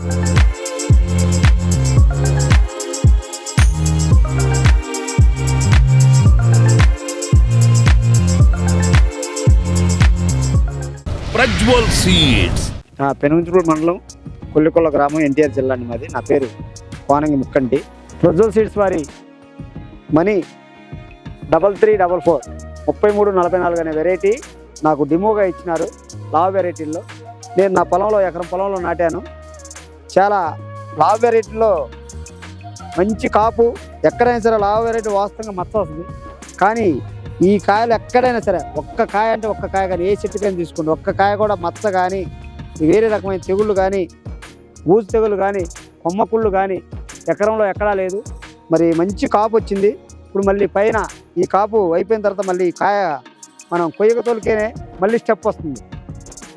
Prajwal seeds. నా మండలం కొల్లికొల్ల గ్రామం ఎన్టీఆర్ జిల్లా అండి మాది. నా పేరు కోనంగి ముక్కంటి. ప్రజ్వల్ సీడ్స్ వారి మనీ డబల్ త్రీ డబల్ ఫోర్. ముప్పై మూడు నలభై నాలుగు అనే వెరైటీ నాకు డిమోగా ఇచ్చినారు. లావ్ వెరైటీల్లో. నేను నా పొలంలో ఎకరం పొలంలో నాటాను. చాలా లావ్ వెరైటీలో మంచి కాపు ఎక్కడైనా సరే లావ్ వెరైటీ వాస్తవంగా మచ్చ వస్తుంది. కానీ ఈ కాయలు ఎక్కడైనా సరే ఒక్క కాయ అంటే ఒక్క కాయ కానీ ఏ చెట్టుకైనా తీసుకోండి. ఒక్క కాయ కూడా మచ్చ కానీ వేరే రకమైన తెగుళ్ళు కానీ బూజు తెగులు కానీ కొమ్మకుళ్ళు కానీ ఎకరంలో ఎక్కడా లేదు. మరి మంచి కాపు వచ్చింది. ఇప్పుడు మళ్ళీ పైన ఈ కాపు అయిపోయిన తర్వాత మళ్ళీ ఈ కాయ మనం కొయ్యక తోలికేనే మళ్ళీ స్టెప్ వస్తుంది.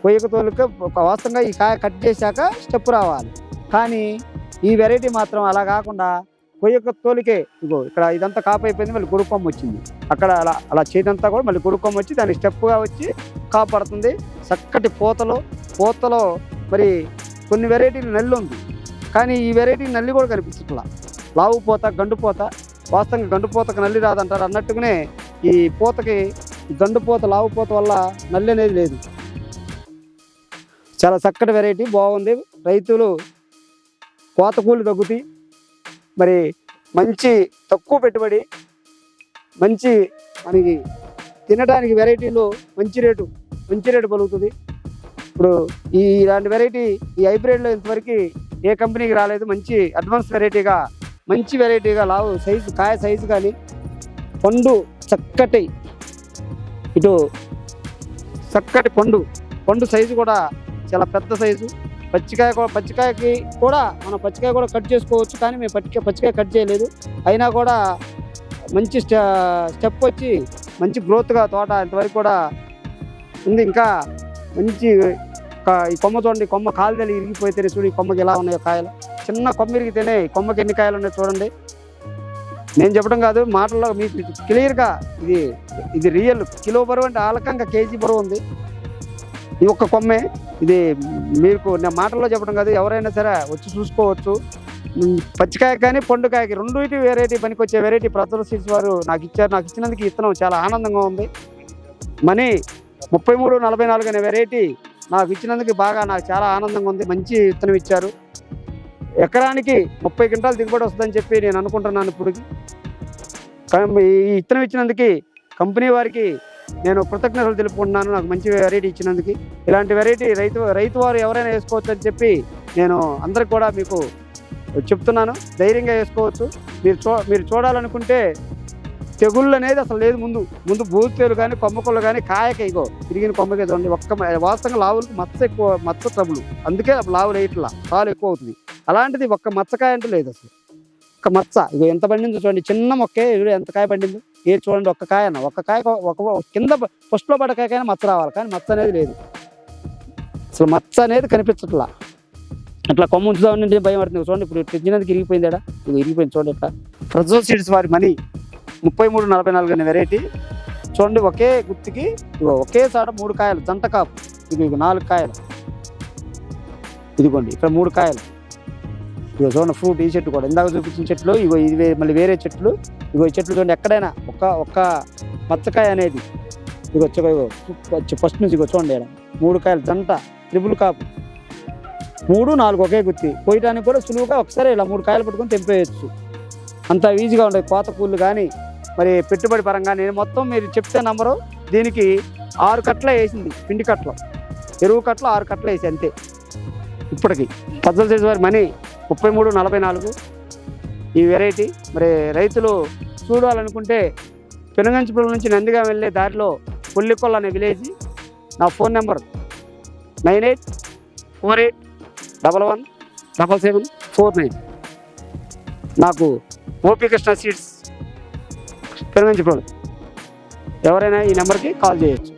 కొయ్యక తోలిక ఒక వాస్తవంగా ఈ కాయ కట్ చేశాక స్టెప్ రావాలి. కానీ ఈ వెరైటీ మాత్రం అలా కాకుండా కొయ్యొక్క తోలికే ఇగో ఇక్కడ ఇదంతా కాపు అయిపోయింది మళ్ళీ గురుకొమ్మ వచ్చింది. అక్కడ అలా అలా చేతంతా కూడా మళ్ళీ గురుకొమ్మ వచ్చి దానికి స్టెప్గా వచ్చి కాపాడుతుంది. చక్కటి పూతలో పూతలో మరి కొన్ని వెరైటీలు నల్లి ఉంది. కానీ ఈ వెరైటీ నల్లి కూడా కనిపించట్లా. లావు పూత గండు పూత వాస్తవంగా గండు పూతకు నల్లి రాదంటారు అన్నట్టుగానే ఈ పూతకి గండు పూత లావు పూత వల్ల నల్లి అనేది లేదు. చాలా చక్కటి వెరైటీ బాగుంది. రైతులు కోత కూలి తగ్గుతాయి. మరి మంచి తక్కువ పెట్టుబడి మంచి మనకి తినడానికి వెరైటీలో మంచి రేటు మంచి రేటు పలుకుతుంది. ఇప్పుడు ఈ ఇలాంటి వెరైటీ ఈ హైబ్రిడ్లో ఇంతవరకు ఏ కంపెనీకి రాలేదు. మంచి అడ్వాన్స్ వెరైటీగా మంచి వెరైటీగా లావు సైజు కాయ సైజు కానీ పండు చక్కటి ఇటు చక్కటి పండు పండు సైజు కూడా చాలా పెద్ద సైజు. పచ్చికాయ కూడా పచ్చికాయకి కూడా మనం పచ్చికాయ కూడా కట్ చేసుకోవచ్చు కానీ మేము పచ్చికాయ పచ్చికాయ కట్ చేయలేదు. అయినా కూడా మంచి స్టె స్టెప్ వచ్చి మంచి గ్రోత్గా తోట ఇంతవరకు కూడా ఉంది. ఇంకా మంచి ఈ కొమ్మ చూడండి కొమ్మ కాలు తెలిగి ఇరిగిపోతేనే చూడు ఈ కొమ్మకి ఎలా ఉన్నాయో కాయలు. చిన్న కొమ్మ ఇరిగితేనే ఈ కొమ్మకి ఎన్ని కాయలు ఉన్నాయో చూడండి. నేను చెప్పడం కాదు మాటల్లో మీకు క్లియర్గా ఇది ఇది రియల్ కిలో బరువు అంటే ఆలకంగా కేజీ బరువు ఉంది. ఈ ఒక్క కొమ్మే ఇది మీకు నేను మాటల్లో చెప్పడం కాదు ఎవరైనా సరే వచ్చి చూసుకోవచ్చు. పచ్చికాయ కానీ పండుకాయకి రెండుటి వెరైటీ పనికొచ్చే వెరైటీ ప్రతుల సీడ్స్ వారు నాకు ఇచ్చారు. నాకు ఇచ్చినందుకు ఇత్తనం చాలా ఆనందంగా ఉంది. మనీ ముప్పై మూడు నలభై నాలుగు అనే వెరైటీ నాకు ఇచ్చినందుకు బాగా నాకు చాలా ఆనందంగా ఉంది. మంచి విత్తనం ఇచ్చారు. ఎకరానికి ముప్పై క్వింటాలు దిగుబడి వస్తుందని చెప్పి నేను అనుకుంటున్నాను ఇప్పుడు ఈ విత్తనం ఇచ్చినందుకు కంపెనీ వారికి నేను కృతజ్ఞతలు తెలుపుకుంటున్నాను. నాకు మంచి వెరైటీ ఇచ్చినందుకు. ఇలాంటి వెరైటీ రైతు రైతు వారు ఎవరైనా వేసుకోవచ్చు అని చెప్పి నేను అందరికి కూడా మీకు చెప్తున్నాను. ధైర్యంగా వేసుకోవచ్చు. మీరు చూ మీరు చూడాలనుకుంటే తెగుళ్ళు అనేది అసలు లేదు ముందు. ముందు బూతేలు కానీ కొమ్మకొళ్ళు కానీ కాయకే ఇగో తిరిగిన కొమ్మకే చూడండి ఒక్క వాస్తవంగా లావులకు మచ్చ ఎక్కువ మచ్చ ట్రబులు. అందుకే లావులు వేయట్లా. పాలు ఎక్కువ అవుతుంది. అలాంటిది ఒక్క మచ్చకాయ అంటే లేదు అసలు. ఒక్క మచ్చ. ఇగో ఎంత పండిందో చూడండి. చిన్న మొక్కే ఇవి ఎంత కాయ పండింది. ఏ చూడండి ఒక్క కాయ అన్న. ఒక్క కాయ ఒక కింద ఫస్ట్లో పడ్డ కాయకైనా మచ్చ రావాలి. కానీ మచ్చ అనేది లేదు. అసలు మచ్చ అనేది కనిపించట్లా. అట్లా కొమ్మ ఉంచుదామని భయం పడుతుంది. చూడండి ఇప్పుడు తెచ్చినందుకు ఇరిగిపోయిందాడా ఇది ఇరిగిపోయింది చూడండి ఇట్లా ప్రజో సీడ్స్ వారి మనీ. ముప్పై మూడు నలభై నాలుగు అనే వెరైటీ చూడండి ఒకే గుత్తికి ఒకే చాట మూడు కాయలు. జంట కాపు. ఇది నాలుగు కాయలు. ఇదిగోండి ఇక్కడ మూడు కాయలు. ఇగో చూడండి ఫ్రూట్ ఈ చెట్టు కూడా. ఇందాక చూపించిన చెట్లు ఇగో ఇది మళ్ళీ వేరే చెట్లు. ఇగో ఈ చెట్లు చూడండి ఎక్కడైనా ఒక్క ఒక్క మచ్చకాయ అనేది. ఇగో వచ్చి ఇగో ఫస్ట్ నుంచి ఇగో చూడండి ఇక్కడ మూడు కాయలు జంట త్రిబుల్ కాపు. మూడు నాలుగు ఒకే గుత్తి. కోయటానికి కూడా సులువుగా ఒకసారి ఇలా మూడు కాయలు పట్టుకొని తెంపేయచ్చు. అంత ఈజీగా ఉండదు. కోత కూళ్ళు కానీ మరి పెట్టుబడి పరంగా నేను మొత్తం మీరు చెప్తే నంబరు దీనికి ఆరు కట్ల వేసింది. పిండి కట్ల ఎరువు కట్ల ఆరు కట్ల వేసి అంతే. ఇప్పటికి. పద్దెనిమిది సైజు వారి మనీ ముప్పై మూడు నలభై నాలుగు. ఈ వెరైటీ మరి రైతులు చూడాలనుకుంటే పెనుగంచిపురం నుంచి నందిగా వెళ్ళే దారిలో పుల్లికొల్ల అనే విలేజ్ నా phone number nine eight four eight double one double seven four nine నాకు ఓపీ కృష్ణ సీట్స్ పెరుగంచిపురం ఎవరైనా ఈ నెంబర్కి కాల్ చేయొచ్చు.